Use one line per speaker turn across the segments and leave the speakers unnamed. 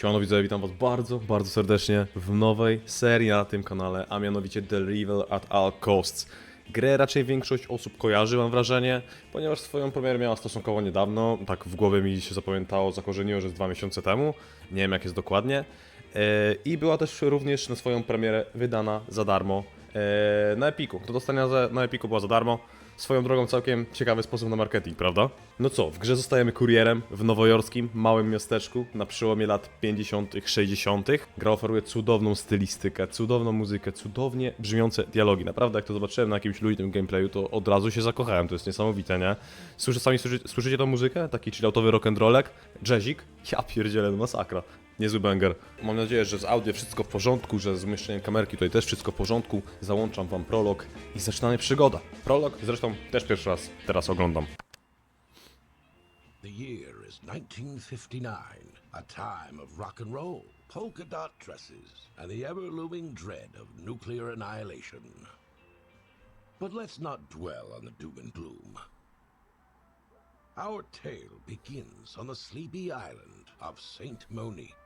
Siemano widzowie, witam was bardzo, bardzo serdecznie w nowej serii na tym kanale, a mianowicie Rival at All Costs. Grę raczej większość osób kojarzy, mam wrażenie, ponieważ swoją premierę miała stosunkowo niedawno, tak w głowie mi się zapamiętało, zakorzeniło, że z dwa miesiące temu, nie wiem jak jest dokładnie. E, I była też również na swoją premierę wydana za darmo e, na Epiku. Do dostania na Epiku była za darmo. Swoją drogą całkiem ciekawy sposób na marketing, prawda? No co, w grze zostajemy kurierem w nowojorskim, małym miasteczku na przełomie lat 50., 60. Gra oferuje cudowną stylistykę, cudowną muzykę, cudownie brzmiące dialogi. Naprawdę, jak to zobaczyłem na jakimś luźnym gameplayu, to od razu się zakochałem, to jest niesamowite, nie? Słyszę, sami słyszy, słyszycie tą muzykę? Taki chilloutowy rock'n'rollek? Jazzik? Ja pierdzielę, masakra. Niezły banger. Mam nadzieję, że z audio wszystko w porządku, że z umieszczeniem kamerki tutaj też wszystko w porządku. Załączam wam prolog i zaczynamy przygoda. Prolog zresztą też pierwszy raz teraz oglądam.
The year is 1959, a time of rock and roll, polka dot dresses, and the ever looming dread of nuclear annihilation. But let's not dwell on the doom and gloom. Our tale begins on the sleepy island of Saint Monique.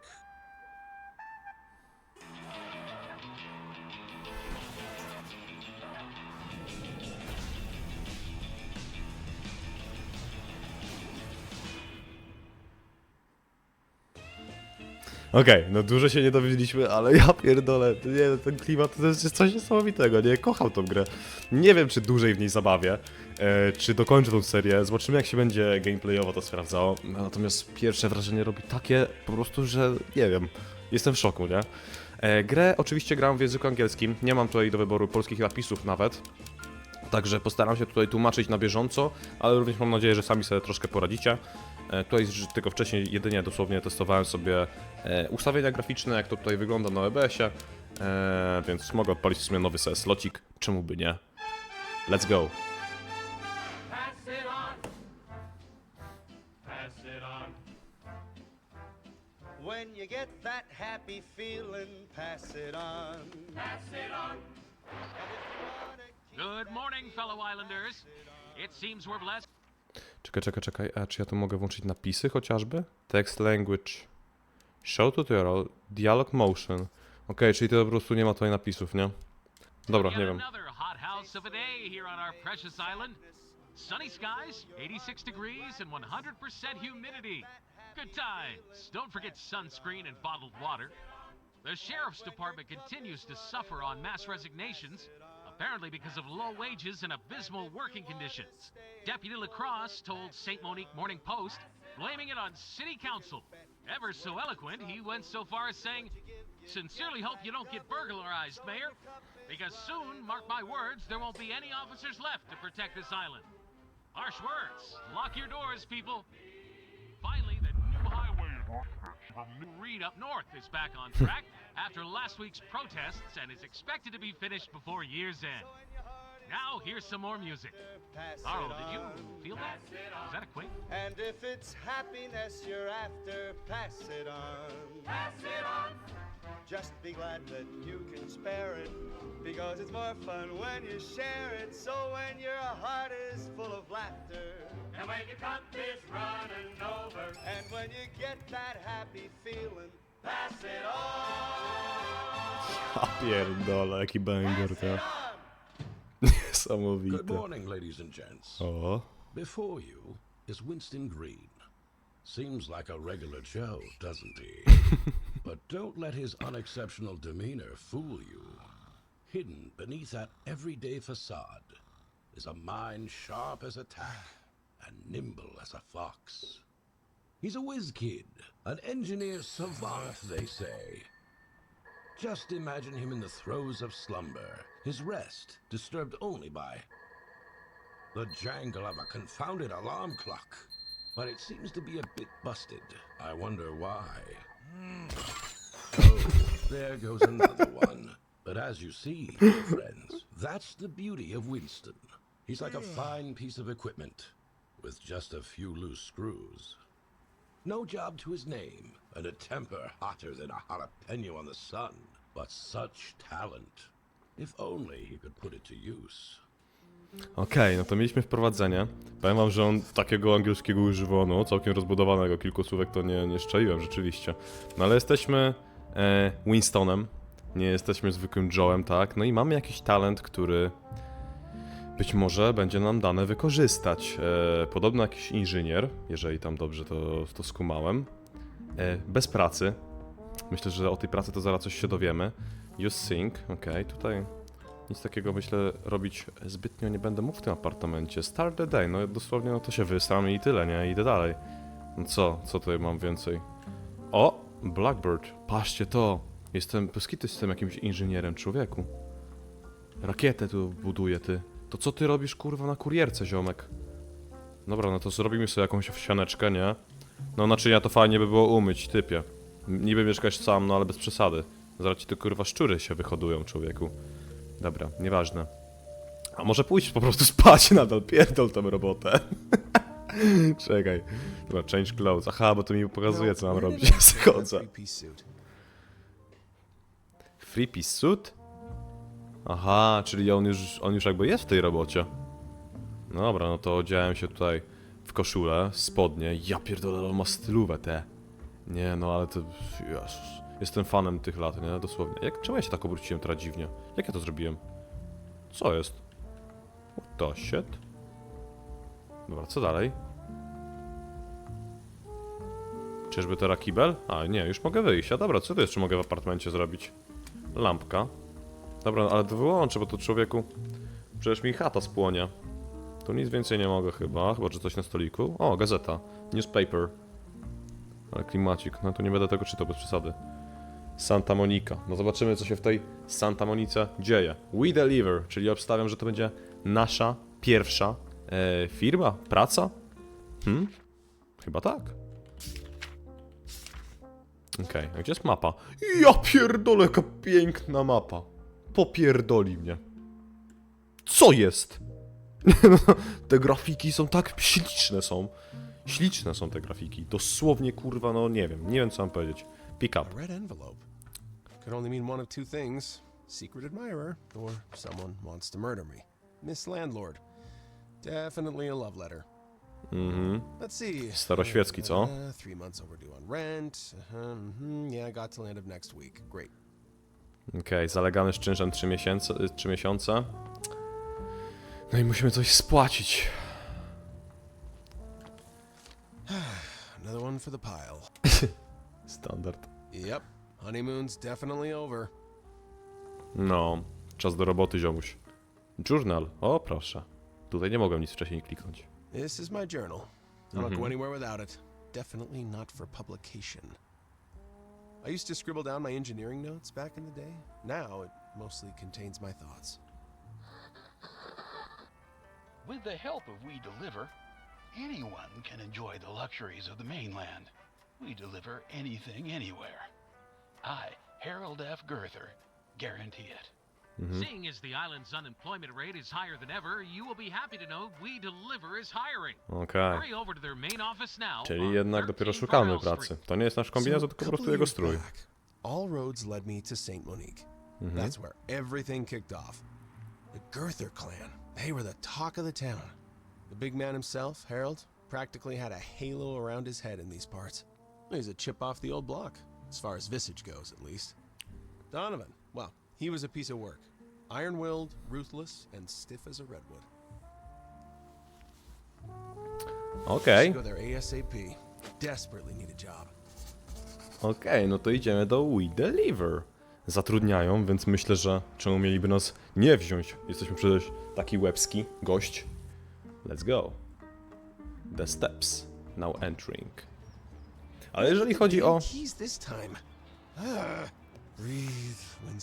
Okej, no dużo się nie dowiedzieliśmy, ale ja pierdolę, nie, ten klimat to jest coś niesamowitego, nie? Kocham tą grę. Nie wiem, czy dłużej w niej zabawię, e, czy dokończę tą serię, zobaczymy jak się będzie gameplayowo to sprawdzało, natomiast pierwsze wrażenie robi takie po prostu, że nie wiem, jestem w szoku, nie? E, grę oczywiście gram w języku angielskim, nie mam tutaj do wyboru polskich napisów nawet, Także postaram się tutaj tłumaczyć na bieżąco, ale również mam nadzieję, że sami sobie troszkę poradzicie. E, Tutaj tylko wcześniej jedynie dosłownie testowałem sobie ustawienia graficzne, jak to tutaj wygląda na OBS-ie, e, więc mogę odpalić w sumie nowy sobie slocik, czemu by nie. Let's go.
When you get that happy feeling, pass it on.
Pass it on. Good morning, fellow Islanders. It seems we're blessed.
Czekaj, czekaj, czekaj, a czy ja tu mogę włączyć napisy chociażby? Text language, show tutorial, dialog motion. Okej, czyli to po prostu nie ma tutaj napisów, nie? Dobra, nie wiem.
Another hot house of a day here on our precious island. Sunny skies, 86 degrees, and 100% humidity. Good times. Don't forget sunscreen and bottled water. The sheriff's department continues to suffer on mass resignations, apparently because of low wages and abysmal working conditions. Deputy Lacrosse told St. Monique Morning Post, blaming it on city council. Ever so eloquent, he went so far as saying, Sincerely hope you don't get burglarized, Mayor, because soon, mark my words, there won't be any officers left to protect this island. Harsh words. Lock your doors, people. Reed up north is back on track after last week's protests and is expected to be finished before year's end. Now, here's some more music.
Pass
Carl, did you feel that? Was that a quake?
And if it's happiness you're after, pass it on.
Pass it on.
Just be glad that you can spare it, because it's more fun when you share it. So when your heart is full of laughter,
And when your cup is running over,
and when you get that happy feeling,
pass it on.
A pierdolę, jaki banger, to. Niesamowite.
Good morning, ladies and gents.
O,
Before you is Winston Green. Seems like a regular Joe, doesn't he? but don't let his unexceptional demeanor fool you. Hidden beneath that everyday facade is a mind sharp as a tack and nimble as a fox. He's a whiz kid, an engineer savant, they say. Just imagine him in the throes of slumber, his rest disturbed only by the jangle of a confounded alarm clock. But it seems to be a bit busted. I wonder why. Hmm. Oh, there goes another one. But as you see, dear friends, that's the beauty of Winston. He's like a hmm. fine piece of equipment with just a few loose screws. No job to his name, and a temper hotter than a jalapeno on the sun. But such talent. If only he could put it to use.
Okej, no to mieliśmy wprowadzenie. Powiem wam, że on takiego angielskiego używa, no, całkiem rozbudowanego. Kilku słówek to nie, nie rzeczywiście. No ale jesteśmy e, Winstonem, nie jesteśmy zwykłym Joe'em, tak? No i mamy jakiś talent, który być może będzie nam dane wykorzystać. E, podobno jakiś inżynier, jeżeli tam dobrze to, to skumałem, e, bez pracy. Myślę, że o tej pracy to zaraz coś się dowiemy. Use sync, okej, tutaj nic takiego myślę robić zbytnio nie będę mógł w tym apartamencie. Start the day, no dosłownie no to się wystram i tyle, nie? Idę dalej. No co, co tutaj mam więcej? O! Blackbird, patrzcie to! Jestem, Pyskity jestem jakimś inżynierem, człowieku. Rakietę tu buduję, ty. To co ty robisz, kurwa, na kurierce, ziomek? Dobra, no to zrobimy sobie jakąś owsianeczkę, nie? No naczynia to fajnie by było umyć, typie. Niby mieszkasz sam, no ale bez przesady. Zaraz ci tu kurwa szczury się wyhodują, człowieku. Dobra, nieważne. A może pójść po prostu spać nadal, pierdol tą robotę. Czekaj. Dobra, change clothes. Aha, bo to mi pokazuje, co mam robić. Ja schodzę. Free piece suit? Aha, czyli on już, on już jakby jest w tej robocie. No dobra, no to odziałem się tutaj w koszulę, spodnie. Ja pierdolę, on ma stylówę te. Nie, no ale to... Jezus. Jestem fanem tych lat, nie? Dosłownie. Jak, czemu ja się tak obróciłem teraz dziwnie? Jak ja to zrobiłem? Co jest? What the shit? Dobra, co dalej? Czyżby to rakibel? A, nie, już mogę wyjść. A dobra, co tu jeszcze mogę w apartamencie zrobić? Lampka. Dobra, ale to wyłączę, bo to człowieku... Przecież mi chata spłonie. Tu nic więcej nie mogę chyba, chyba że coś na stoliku. O, gazeta. Newspaper. Ale klimacik, no to nie będę tego czytał bez przesady. Santa Monica. No zobaczymy, co się w tej Santa Monice dzieje. We Deliver, czyli obstawiam, że to będzie nasza pierwsza e, firma, praca? Hmm? Chyba tak. Okej, a gdzie jest mapa? Ja pierdolę, jaka piękna mapa. Popierdoli mnie. Co jest? te grafiki są tak śliczne są. Śliczne są te grafiki. Dosłownie kurwa, no nie wiem, nie wiem co mam powiedzieć. Pick up.
Red envelope. Could only mean one of two things secret admirer, or someone wants to murder me. Miss Landlord. Definitely a love letter.
Mhm.
Let's see.
Staroświecki, co?
Uh, three months overdue on rent. Uh-huh, mhm, yeah, I got till end of next week. Great.
Okej, zalegany z czynszem 3 miesiące, 3 miesiące. No i musimy coś spłacić.
Another one for the pile.
Standard.
Yep. Honeymoon's definitely over.
No, czas do roboty, ziomuś. Journal. O, proszę. Tutaj nie mogłem nic wcześniej kliknąć.
This is my journal. I don't go anywhere without it. Definitely not for publication. I used to scribble down my engineering notes back in the day. Now it mostly contains my thoughts.
With the help of We Deliver, anyone can enjoy the luxuries of the mainland. We deliver anything anywhere. I, Harold F. Girther, guarantee it. Mm-hmm.
Seeing as the island's unemployment rate is higher than ever, you will be happy to know We Deliver is hiring.
Okej.
Hurry over to their main office now.
Czyli
on
jednak dopiero
13
szukamy
Farrell
pracy.
Street.
To nie jest nasz kombinezon, tylko po prostu jego strój.
back, all roads led me to Saint Monique. Mhm. That's where everything kicked off. The Girther clan, they were the talk of the town. The big man himself, Harold, practically had a halo around his head in these parts. He's a chip off the old block, as far as visage goes, at least. Donovan, well, he was a piece of work. Iron willed, ruthless, and stiff as a redwood.
Okej,
Should go there ASAP. Desperately need a job.
okej, no to idziemy do We Deliver. Zatrudniają, więc myślę, że czemu mieliby nas nie wziąć? Jesteśmy przecież taki łebski gość. Let's go. The steps. Now entering. Ale jeżeli chodzi o...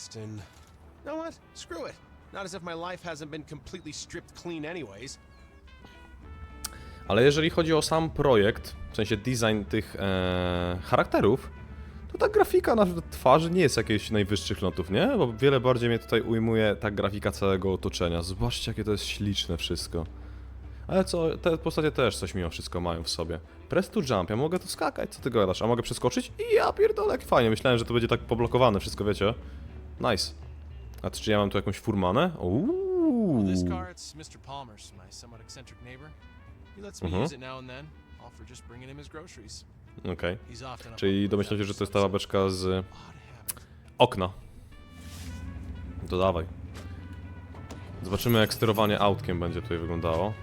Winston. You know what? Screw it. Not as if my life hasn't been completely stripped clean, anyways.
Ale jeżeli chodzi o sam projekt, w sensie design tych e, charakterów, to ta grafika na twarzy nie jest jakiejś najwyższych lotów, nie? Bo wiele bardziej mnie tutaj ujmuje ta grafika całego otoczenia. Zobaczcie, jakie to jest śliczne wszystko. Ale co, te postacie też coś mimo wszystko mają w sobie. Press to jump, ja mogę tu skakać, co ty gadasz? A mogę przeskoczyć? I ja pierdolę, jak fajnie, myślałem, że to będzie tak poblokowane wszystko, wiecie? Nice. A czy ja mam tu jakąś furmanę? Uuu,
Well, this
Uuu.
car, it's Mr. Palmer's, my somewhat eccentric neighbor. He lets me
Mhm.
use it now and then, all for just bringing him his groceries.
Okej.
He's often up
Czyli
on
domyślam się, że to jest ta
some
babeczka z
odd habit.
okna. To dawaj. Zobaczymy jak sterowanie autkiem będzie tutaj wyglądało.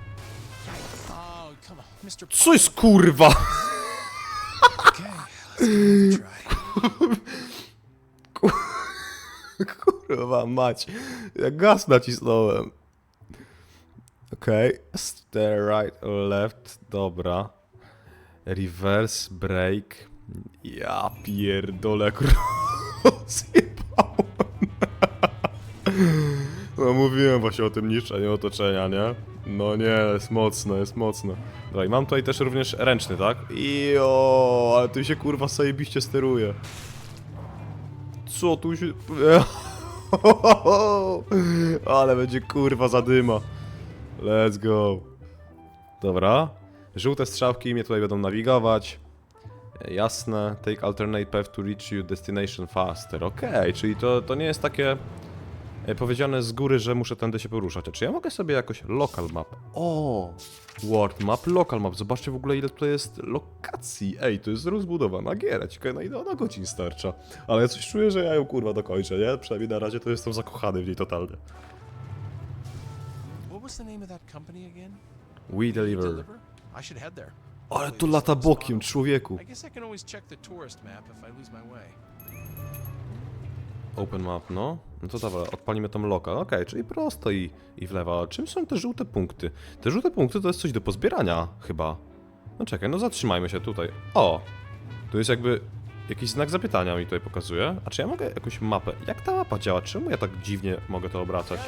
Oh, come on, Mr.
Co jest kurwa?
Okay, let's give it a try.
Kurwa mać. Ja gaz nacisnąłem. Okej. Okay. Stay right or left. Dobra. Reverse break. Ja pierdolę kurwa. No mówiłem właśnie o tym niszczeniu otoczenia, nie? No nie, jest mocno, jest mocno. Dobra, i mam tutaj też również ręczny, tak? Jo, ale tu się kurwa zajebiście steruje. Co tu się... Ale będzie kurwa zadyma. Let's go. Dobra. Żółte strzałki mnie tutaj będą nawigować. Jasne. Take alternate path to reach your destination faster. Okej, czyli to, to nie jest takie powiedziane z góry, że muszę tędy się poruszać. A czy ja mogę sobie jakoś local map? O! World map, local map. Zobaczcie w ogóle ile tutaj jest lokacji. Ej, to jest rozbudowana giera. Ciekawe na ile ona godzin starcza. Ale ja coś czuję, że ja ją kurwa dokończę, nie? Przynajmniej na razie to jestem zakochany w niej totalnie.
What was the name of that company again?
We deliver.
I should head there.
Ale
it's
lata bokiem, człowieku. Open map, no. No to dobra, odpalimy tą local. Okej, czyli prosto i, i w lewo. Czym są te żółte punkty? Te żółte punkty to jest coś do pozbierania, chyba. No czekaj, no zatrzymajmy się tutaj. O! Tu jest jakby jakiś znak zapytania mi tutaj pokazuje. A czy ja mogę jakąś mapę... Jak ta mapa działa? Czemu ja tak dziwnie mogę to obracać?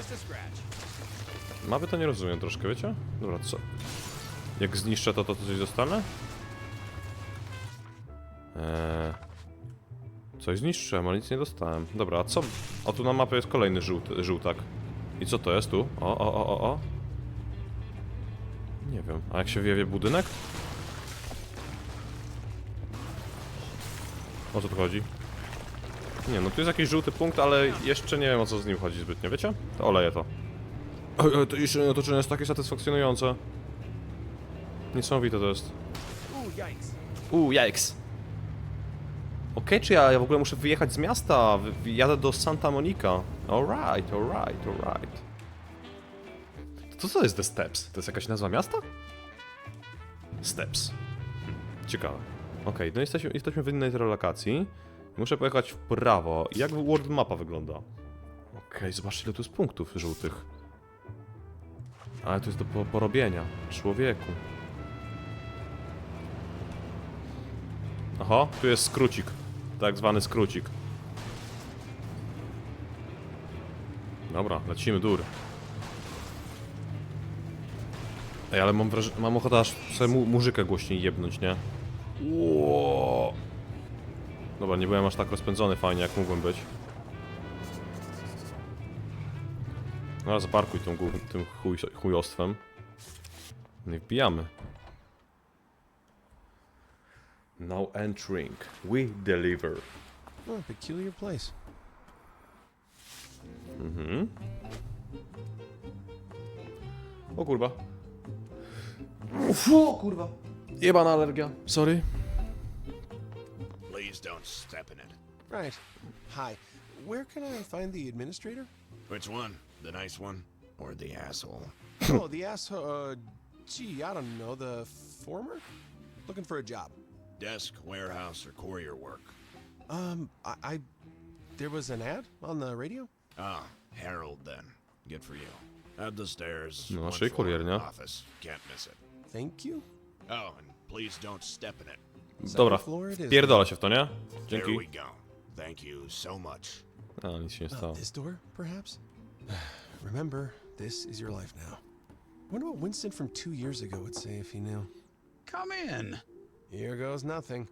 Mapy to nie rozumiem troszkę, wiecie? Dobra, co? Jak zniszczę to, to coś dostanę? Eee... Coś zniszczyłem, ale nic nie dostałem. Dobra, a co? O, tu na mapie jest kolejny żółty, żółtak. I co to jest tu? O, o, o, o, o. Nie wiem. A jak się wiewie budynek? O co tu chodzi? Nie, no tu jest jakiś żółty punkt, ale jeszcze nie wiem o co z nim chodzi zbytnio, wiecie? To oleję to. Oj, oj, to jeszcze otoczenie jest takie satysfakcjonujące. Niesamowite to jest.
Yikes.
Czy ja, ja w ogóle muszę wyjechać z miasta? Jadę do Santa Monica. Alright, alright, alright. To co jest The Steps? To jest jakaś nazwa miasta? Steps. Ciekawe. Okej, no jesteśmy, jesteśmy w innej lokacji. Muszę pojechać w prawo. Jak world mapa wygląda? Okej, zobaczcie ile tu jest punktów żółtych. Ale to jest do po porobienia. Człowieku. Oho, tu jest skrócik. Tak zwany skrócik. Dobra, lecimy dur. Ej, ale mam mam ochotę aż sobie mu muzykę głośniej jebnąć, nie? Ło. Dobra, nie byłem aż tak rozpędzony fajnie, jak mógłbym być. No, zaparkuj tą, tym chuj, chujostwem. No i wbijamy. Now entering. We deliver.
Oh, peculiar place.
Mhm. O kurwa. Fu, o kurwa. Jebana alergia. Sorry.
Please don't step in it.
Right. Hi. Where can I find the administrator?
Which one? The nice one? Or the asshole?
oh, the asshole. Uh, gee, I don't know. The former? Looking for a job.
Desk, warehouse, or courier work?
Um, I, I. There was an ad on the radio?
Ah, Harold then. Good for you. At the stairs.
No,
one
naszej
floor,
kurier, nie?
Office. Can't miss it.
Thank you.
Oh, and please don't step in it.
Dobra,
floor it is,
pierdolę się w to, nie?
There we go. Thank you so much.
A, nic się nie
Uh,
stało.
this door, perhaps? Remember, this is your life now. Wonder what Winston from two years ago would say if he knew.
Come in.
Here goes nothing.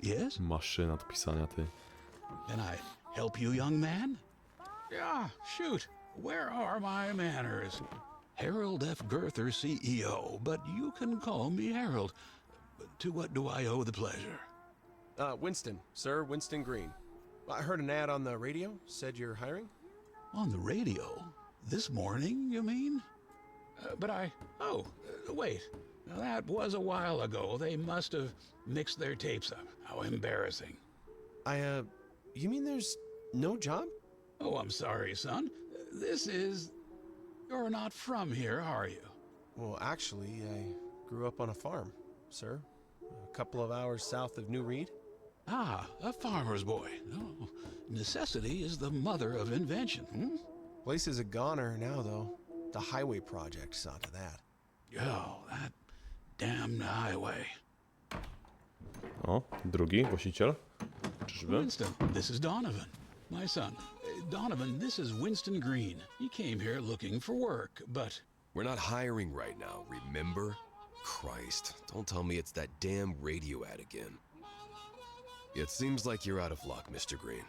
Yes?
Maszyna do pisania, ty.
Can I help you, young man? Yeah, shoot. Where are my manners? Harold F. Girther, CEO, but you can call me Harold. To what do I owe the pleasure?
Uh, Winston, sir, Winston Green. I heard an ad on the radio. Said you're hiring.
On the radio? This morning, you mean? Uh, but I. Oh, uh, wait. That was a while ago. They must have mixed their tapes up. How embarrassing.
I, uh, you mean there's no job?
Oh, I'm sorry, son. This is. You're not from here, are you?
Well, actually, I grew up on a farm, sir. A couple of hours south of New Reed.
Ah, a farmer's boy. Oh, necessity is the mother of invention. Hmm?
Place is a goner now, though. The highway project saw to that.
Oh, that damned highway.
O, drugi właściciel. Czyżby?
Winston, this is Donovan, my son. Uh, Donovan, this is Winston Green. He came here looking for work, but
We're not hiring right now, remember? Christ, don't tell me it's that damn radio ad again. It seems like you're out of luck, Mr. Green.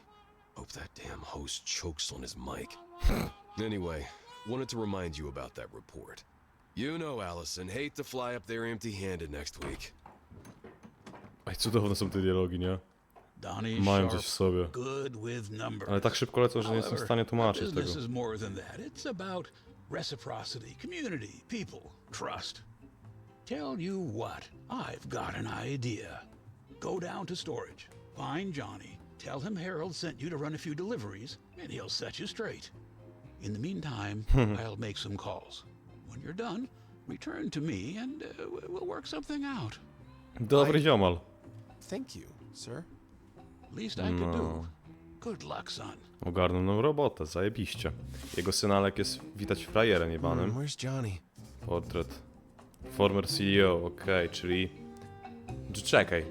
Hope that damn host chokes on his mic. anyway, wanted to remind you about that report. You know, Allison, hate to fly up there empty handed next week.
Ej, cudowne są te dialogi, nie?
Donnie
Mają
Sharp,
coś w sobie.
good with numbers.
Ale tak szybko lecą, że nie jestem w
However,
stanie
our
tłumaczyć
business
tego.
is more than that. It's about reciprocity, community, people, trust. Tell you what, I've got an idea. Go down to storage, find Johnny, tell him Harold sent you to run a few deliveries, and he'll set you straight. In the meantime, hmm. I'll make some calls. When you're done, return to me and uh, we'll work something out.
Dobry ziomal.
Thank you, sir.
Least I could do.
No.
Good luck, son.
Ogarnął nam robotę, zajebiście. Jego synalek jest widać frajerem jebanym.
Hmm, where's Johnny?
Portret. Former CEO, okej, czyli... Czy czekaj.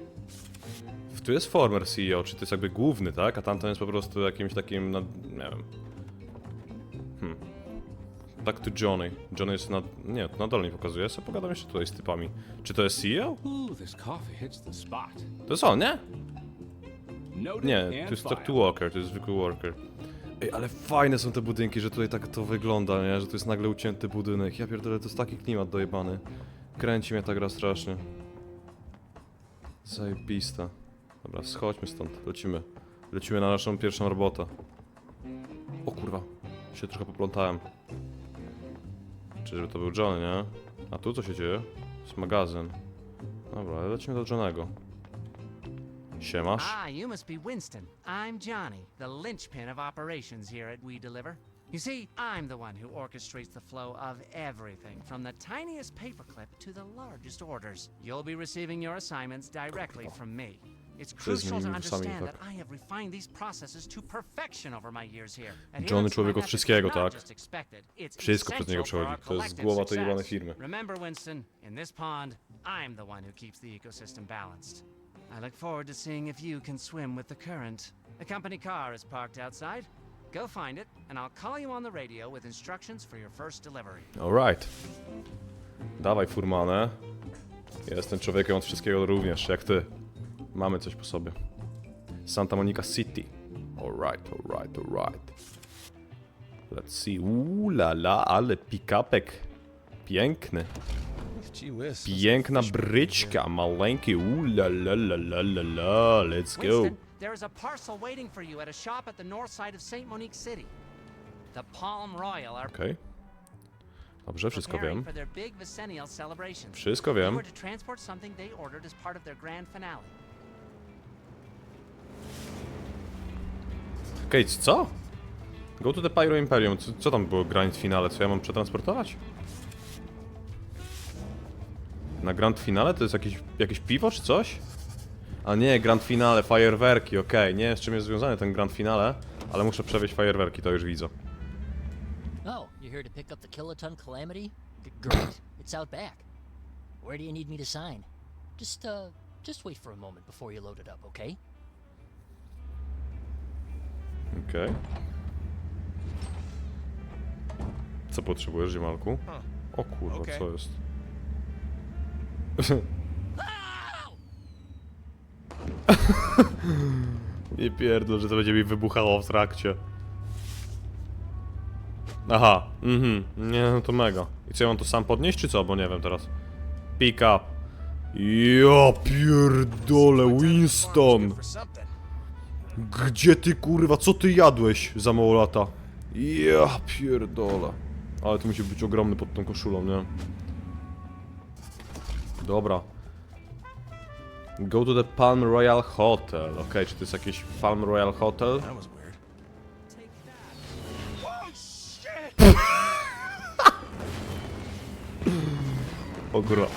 Tu jest former CEO, czy to jest jakby główny, tak? A tamten jest po prostu jakimś takim, no, nie wiem. Hmm. Back to Johnny. Johnny jest na... nie, na dole nie pokazuje, ja sobie pogadam jeszcze tutaj z typami. Czy to jest CEO? To jest on, nie? Nie, to jest tak to worker, to jest zwykły worker. Ej, ale fajne są te budynki, że tutaj tak to wygląda, nie? Że to jest nagle ucięty budynek. Ja pierdolę, to jest taki klimat dojebany. Kręci mnie ta gra strasznie. Zajebista. Dobra, schodźmy stąd, lecimy. Lecimy na naszą pierwszą robotę. O kurwa, się trochę poplątałem. Czyżby to był Johnny, nie? A tu co się dzieje? jest magazyn. Dobra, lecimy do Johnego. Siemasz.
Ah, you must be Winston. I'm Johnny, the linchpin of operations here at We Deliver. You see, I'm the one who orchestrates the flow of everything, from the tiniest paperclip to the largest orders. You'll be receiving your assignments directly from me. It's crucial to understand that. I have refined these processes to perfection over my years here.
Johnny człowiek od wszystkiego, tak?
just expected, it's
Wszystko przez niego przechodzi. To jest głowa tej jebanej firmy.
Remember, Winston, in this pond, I'm the one who keeps the ecosystem balanced. I look forward to seeing if you can swim with the current. A company car is parked outside. Go find it, and I'll call you on the radio with instructions for your first delivery.
Alright. Dawaj, furmanę. Jestem człowiekiem od wszystkiego również, jak ty. Mamy coś po sobie. Santa Monica City. Alright, alright, alright. Let's see. Uuu, la la, ale pick-upek. Piękny. Piękna bryczka, maleńki. Uuu, la la la la la la. Let's go.
There is a parcel waiting for you at a shop at the north side of St. Monique City. The Palm Royal are
Okej. Dobrze, wszystko wiem. Wszystko wiem. Okej, co? Go to the Pyro Imperium. Co, co tam było Grand Finale? Co ja mam przetransportować? Na Grand Finale to jest jakieś, jakieś piwo czy coś? A nie, Grand Finale, fajerwerki, okej. Nie wiem z czym jest związany ten Grand Finale, ale muszę przewieźć fajerwerki, to już widzę.
Oh, you're here to pick up the kiloton calamity? Great. It's out back. Where do you need me to sign? Just, uh, just wait for a moment before you load it up, okay?
Okej. Co potrzebujesz, Ziemalku? O kurwa,
Okej.
co jest? Nie pierdol, że to będzie mi wybuchało w trakcie. Aha, mhm, nie no to mega. I co, ja mam to sam podnieść, czy co? Bo nie wiem teraz. Pick up. Ja pierdolę, Winston! Gdzie ty kurwa, co ty jadłeś za mało lata? Ja pierdolę. Ale to musi być ogromny pod tą koszulą, nie? Dobra. Go to the Palm Royal Hotel. Okej, czy to jest jakiś Palm Royal Hotel?
Weird.
O kurwa.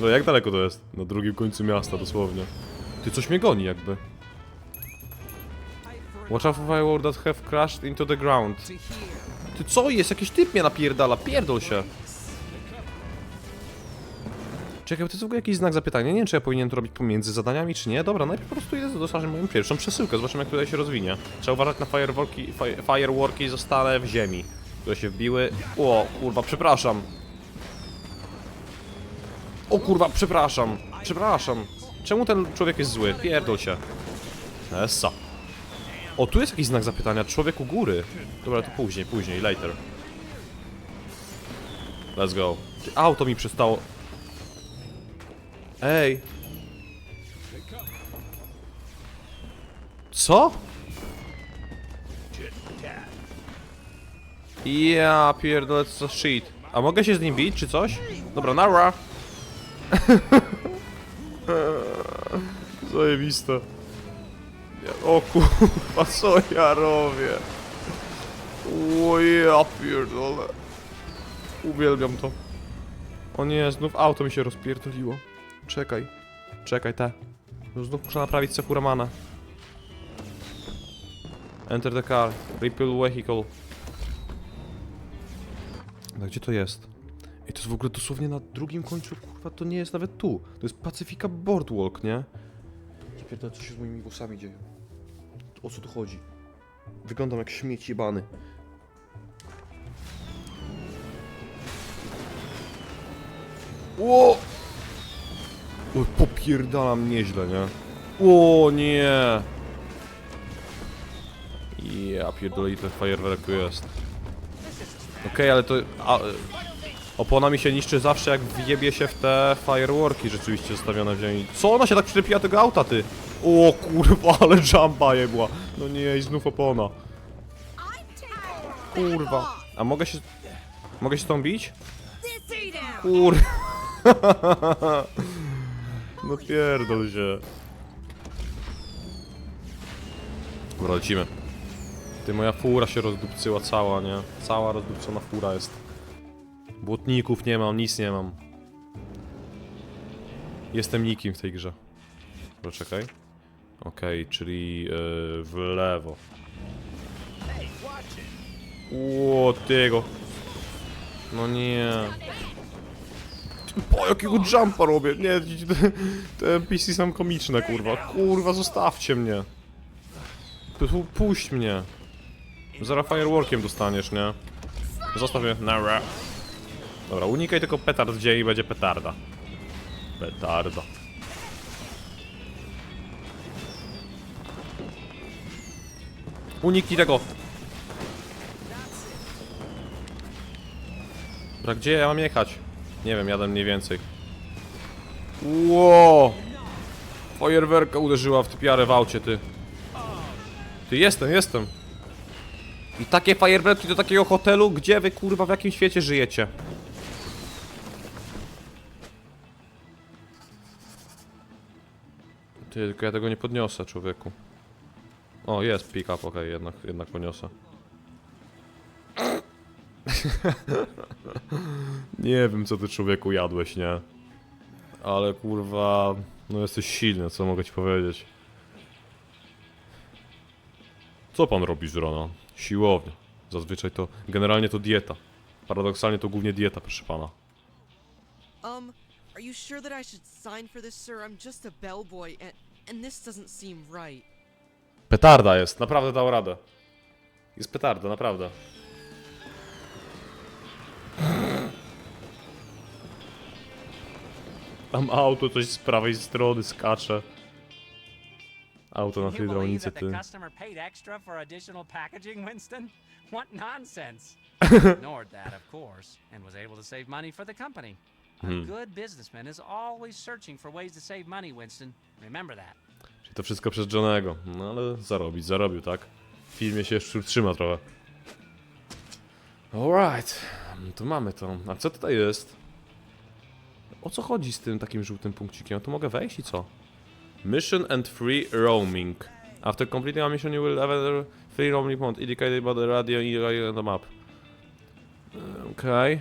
No jak daleko to jest? Na drugim końcu miasta dosłownie. Ty coś mnie goni jakby. Watch out for fireworks that have crashed into the ground. Ty co jest? Jakiś typ mnie napierdala, pierdol się. Czekaj, to jest w ogóle jakiś znak zapytania. Nie wiem, czy ja powinien to robić pomiędzy zadaniami, czy nie. Dobra, najpierw po prostu idę dostarczyć moją pierwszą przesyłkę. Zobaczymy, jak tutaj się rozwinie. Trzeba uważać na fireworki, fi fireworki w ziemi, które się wbiły. O, kurwa, przepraszam. O kurwa, przepraszam. Przepraszam. Czemu ten człowiek jest zły? Pierdol się. Essa. O, tu jest jakiś znak zapytania. Człowiek u góry. Dobra, to później, później, later. Let's go. Ty, Auto mi przestało. Ej. Co? Ja pierdolę, co shit. A mogę się z nim bić, czy coś? Dobra, nara. Zajebiste. Ja, o kurwa, co ja robię? Ja pierdolę. Uwielbiam to. O nie, znów auto mi się rozpierdoliło. Czekaj. Czekaj, te. No Znów muszę naprawić Sefuramana. Enter the car. Repeal vehicle. No gdzie to jest? I to jest w ogóle dosłownie na drugim końcu, kurwa, to nie jest nawet tu. To jest Pacyfika Boardwalk, nie? Pierdolę, co się z moimi głosami dzieje. O co tu chodzi? Wyglądam jak śmieć jebany. Ło! O, popierdalam nieźle, nie? O nie! Ja pierdolę, i ten fajerwerek tu jest. Okej, ale to... A, opona mi się niszczy zawsze jak wjebie się w te fireworki rzeczywiście zostawione w ziemi. Co ona się tak przyczepiła tego auta, ty? O kurwa, ale jumpa jebła. No nie, i znów opona. Kurwa. A mogę się... Mogę się tą bić? Kur... No pierdol się. Dobra. Ty, moja fura się rozdupcyła cała, nie? Cała rozdupcona fura jest. Błotników nie mam, nic nie mam. Jestem nikim w tej grze. Dobra, czekaj. Okej, czyli yy, w lewo. Ło, tego. No nie. Po jakiego jumpa robię? Nie, te, NPC są komiczne, kurwa. Kurwa, zostawcie mnie. Pu- Puść mnie. Zaraz fireworkiem dostaniesz, nie? Zostaw mnie. Nara. Dobra, unikaj tylko petard gdzie i będzie petarda. Petarda. Uniknij tego! Dobra, gdzie ja mam jechać? Nie wiem, jadę mniej więcej. Ło! Fajerwerka uderzyła w typiarę w aucie, ty. Ty, jestem, jestem. I takie fajerwerki do takiego hotelu? Gdzie wy, kurwa, w jakim świecie żyjecie? Ty, tylko ja tego nie podniosę, człowieku. O, jest pick-up, okej, jednak, jednak poniosę. nie wiem, co ty człowieku jadłeś, nie? Ale kurwa, no jesteś silny, co mogę ci powiedzieć. Co pan robi z rana? Siłownia. Zazwyczaj to, generalnie to dieta. Paradoksalnie to głównie dieta, proszę pana.
Um, are you sure that I should sign for this, sir? I'm just a bellboy, and and this doesn't seem right.
Petarda jest, naprawdę dał radę. Jest petarda, naprawdę. Tam auto coś z prawej strony skacze. Auto na hydraulice,
that
ty.
Ignored that, of course, and was able to save money for the company. A good businessman is always searching for ways to save money, Winston. Remember that.
Czyli to wszystko przez Johnego. No ale zarobić, zarobił, tak? w filmie się jeszcze trzyma trochę. Alright, to mamy to. A co tutaj jest? O co chodzi z tym takim żółtym punkcikiem? Tu mogę wejść i co? Mission and free roaming. After completing a mission you will have a free roaming mode indicated by the radio on the map. Okej.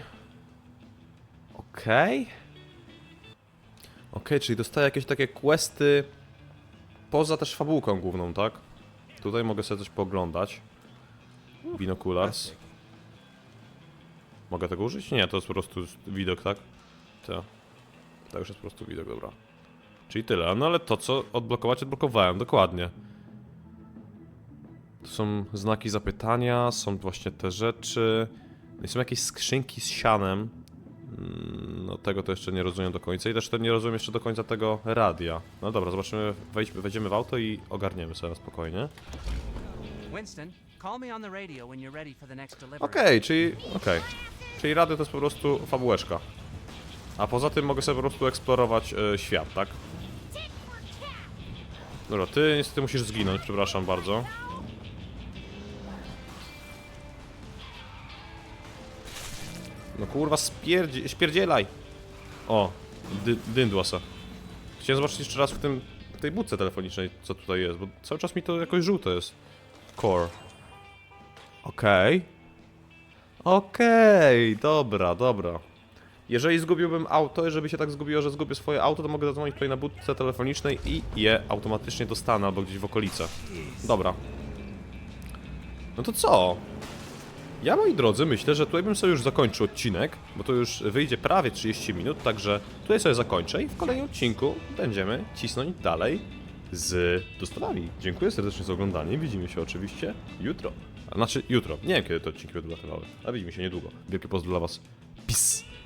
Okej. Okej, czyli dostaję jakieś takie questy poza też fabułką główną, tak? Tutaj mogę sobie coś pooglądać. Binoculars. Mogę tego użyć? Nie, to jest po prostu widok, tak? To. To już jest po prostu widok, dobra. Czyli tyle. No ale to, co odblokować, odblokowałem, dokładnie. Tu są znaki zapytania, są właśnie te rzeczy. No i są jakieś skrzynki z sianem. Mm, No tego to jeszcze nie rozumiem do końca i też nie rozumiem jeszcze do końca tego radia. No dobra, zobaczymy, wejdź, wejdziemy w auto i ogarniemy sobie na spokojnie.
Winston, call me on the radio when you're ready for the next delivery.
Okej, czyli. Okej. Czyli radio to jest po prostu fabułeczka. A poza tym mogę sobie po prostu eksplorować e, świat, tak? Dobra, ty niestety musisz zginąć, przepraszam bardzo. No kurwa, spierdzie, spierdzielaj! O, dy, dyndłasa. Chciałem zobaczyć jeszcze raz w tym, w tej budce telefonicznej, co tutaj jest, bo cały czas mi to jakoś żółte jest. Core. Okej. Okej, dobra, dobra. Jeżeli zgubiłbym auto, jeżeli się tak zgubiło, że zgubię swoje auto, to mogę zadzwonić tutaj na budce telefonicznej i je automatycznie dostanę albo gdzieś w okolice. Dobra. No to co? Ja, moi drodzy, myślę, że tutaj bym sobie już zakończył odcinek, bo to już wyjdzie prawie 30 minut, także tutaj sobie zakończę i w kolejnym odcinku będziemy cisnąć dalej z dostawami. Dziękuję serdecznie za oglądanie, widzimy się oczywiście jutro. Znaczy jutro, nie wiem kiedy te odcinki będą latywały, ale widzimy się niedługo. Wielkie pozdro dla was. Peace!